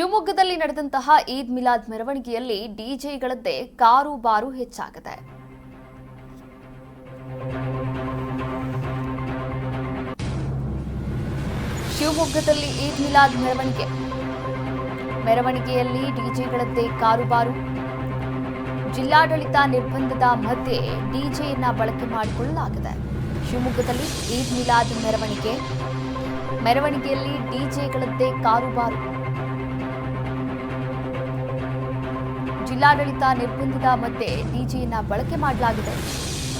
ಶಿವಮೊಗ್ಗದಲ್ಲಿ ನಡೆದಂತಹ ಈದ್ ಮಿಲಾದ್ ಮೆರವಣಿಗೆಯಲ್ಲಿ ಡಿಜೆಗಳದ್ದೇ ಕಾರು ಬಾರು ಹೆಚ್ಚಾಗಿದೆ. ಶಿವಮೊಗ್ಗದಲ್ಲಿ ಈದ್ ಮಿಲಾದ್ ಮೆರವಣಿಗೆ. ಮೆರವಣಿಗೆಯಲ್ಲಿ ಡಿಜೆಗಳದ್ದೇ ಕಾರುಬಾರು ಜಿಲ್ಲಾಡಳಿತ ನಿರ್ಬಂಧದ ಮಧ್ಯೆ ಡಿಜೆಯನ್ನ ಬಳಕೆ ಮಾಡಿಕೊಳ್ಳಲಾಗಿದೆ. ಶಿವಮೊಗ್ಗದಲ್ಲಿ ಈದ್ ಮಿಲಾದ್ ಮೆರವಣಿಗೆ. ಮೆರವಣಿಗೆಯಲ್ಲಿ ಡಿಜೆಗಳದ್ದೇ ಕಾರುಬಾರು ಜಿಲ್ಲಾಡಳಿತ ನಿರ್ಬಂಧದ ಮಧ್ಯೆ ಡಿಜೆಯನ್ನ ಬಳಕೆ ಮಾಡಲಾಗಿದೆ.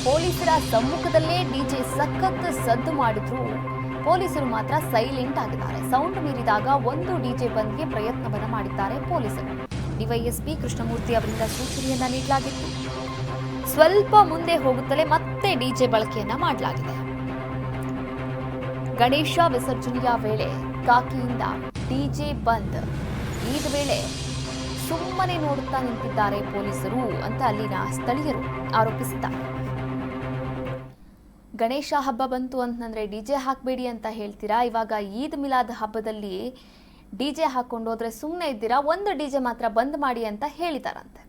ಪೊಲೀಸರ ಸಮ್ಮುಖದಲ್ಲೇ ಡಿಜೆ ಸಖತ್ ಸದ್ದು ಮಾಡಿದ್ರು. ಪೊಲೀಸರು ಮಾತ್ರ ಸೈಲೆಂಟ್ ಆಗಿದ್ದಾರೆ. ಸೌಂಡ್ ಮೀರಿದಾಗ ಒಂದು ಡಿಜೆ ಬಂದ್ಗೆ ಪ್ರಯತ್ನವನ್ನ ಮಾಡಿದ್ದಾರೆ ಪೊಲೀಸರು. ಡಿವೈಎಸ್ಪಿ ಕೃಷ್ಣಮೂರ್ತಿ ಅವರಿಂದ ಸೂಚನೆಯನ್ನ ನೀಡಲಾಗಿತ್ತು. ಸ್ವಲ್ಪ ಮುಂದೆ ಹೋಗುತ್ತಲೇ ಮತ್ತೆ ಡಿಜೆ ಬಳಕೆಯನ್ನ ಮಾಡಲಾಗಿದೆ. ಗಣೇಶ ವಿಸರ್ಜನೆಯ ವೇಳೆ ಕಾಕಿಯಿಂದ ಡಿಜೆ ಬಂದ್. ಈದ್ ವೇಳೆ ಸುಮ್ಮನೆ ನೋಡುತ್ತಾ ನಿಂತಿದ್ದಾರೆ ಪೊಲೀಸರು ಅಂತ ಅಲ್ಲಿನ ಸ್ಥಳೀಯರು ಆರೋಪಿಸಿದ್ದಾರೆ. ಗಣೇಶ ಹಬ್ಬ ಬಂತು ಅಂತಂದ್ರೆ ಡಿಜೆ ಹಾಕಬೇಡಿ ಅಂತ ಹೇಳ್ತೀರಾ? ಇವಾಗ ಈದ್ ಮಿಲಾದ್ ಹಬ್ಬದಲ್ಲಿ ಡಿಜೆ ಹಾಕೊಂಡು ಹೋದ್ರೆ ಸುಮ್ಮನೆ ಇದ್ದೀರಾ? ಒಂದು ಡಿಜೆ ಮಾತ್ರ ಬಂದ್ ಮಾಡಿ ಅಂತ ಹೇಳಿದಾರಂತೆ.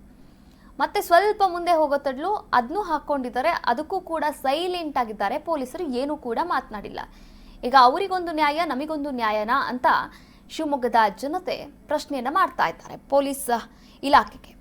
ಮತ್ತೆ ಸ್ವಲ್ಪ ಮುಂದೆ ಹೋಗೋ ತಡ್ಲು ಅದನ್ನೂ ಹಾಕೊಂಡಿದ್ದಾರೆ ಅದಕ್ಕೂ ಕೂಡ ಸೈಲೆಂಟ್ ಆಗಿದ್ದಾರೆ ಪೊಲೀಸರು. ಏನೂ ಕೂಡ ಮಾತನಾಡಿಲ್ಲ. ಈಗ ಅವರಿಗೊಂದು ನ್ಯಾಯ, ನಮಗೊಂದು ನ್ಯಾಯನಾ ಅಂತ ಶಿವಮೊಗ್ಗದ ಜನತೆ ಪ್ರಶ್ನೆಯನ್ನು ಮಾಡ್ತಾ ಇದ್ದಾರೆ. ಪೊಲೀಸ್ ಇಲಾಖೆಗೆ.